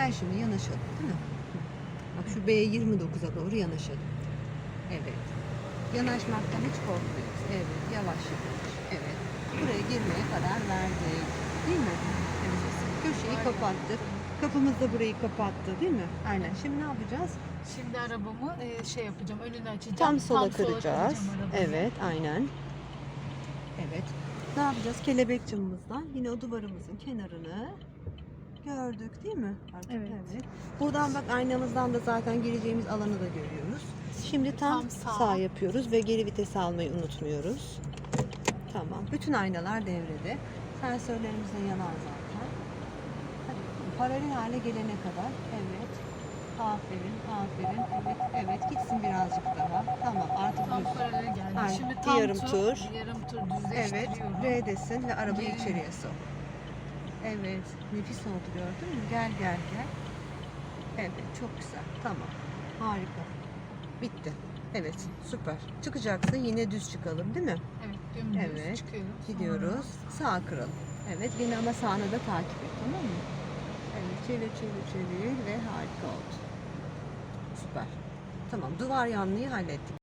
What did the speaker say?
Gel şimdi yanaşalım değil mi? Bak şu B29'a doğru yanaşalım. Evet. Yanaşmaktan hiç korkmuyoruz. Evet. Yavaş yavaş. Evet. Buraya girmeye karar verdik. Değil mi? Evet. Köşeyi kapattık. Kapımız da burayı kapattı değil mi? Aynen. Şimdi ne yapacağız? Şimdi arabamı e, şey yapacağım, önünü açacağım. Tam sola kıracağız. Evet, aynen. Evet. Ne yapacağız? Kelebek camımızdan yine o duvarımızın kenarını gördük değil mi? Artık Evet. Buradan bak aynamızdan da zaten gireceğimiz alanı da görüyoruz. Şimdi tam, Tam sağ. sağ. yapıyoruz ve geri vites almayı unutmuyoruz. Tamam. Bütün aynalar devrede. Sensörlerimiz de yanar zaten. Hadi. Paralel hale gelene kadar. Evet. Aferin, aferin. Evet, evet. Gitsin birazcık daha. Tamam. Artık Tam düz. paralel geldi. Şimdi tam yarım tur. Yarım tur Evet, düzleştiriyorum. R'desin ve arabayı Geri. içeriye sok. Evet, nefis oldu gördün mü? Gel gel gel. Evet, çok güzel. Tamam, harika. Bitti. Evet, süper. Çıkacaksın, yine düz çıkalım değil mi? Evet, dümdüz Evet, çıkıyoruz. Gidiyoruz, sağa kıralım. Evet, yine ama sağını da takip et, tamam mı? Evet, çevir çevir çevir ve harika oldu. Süper. Tamam, duvar yanlıyı hallettik.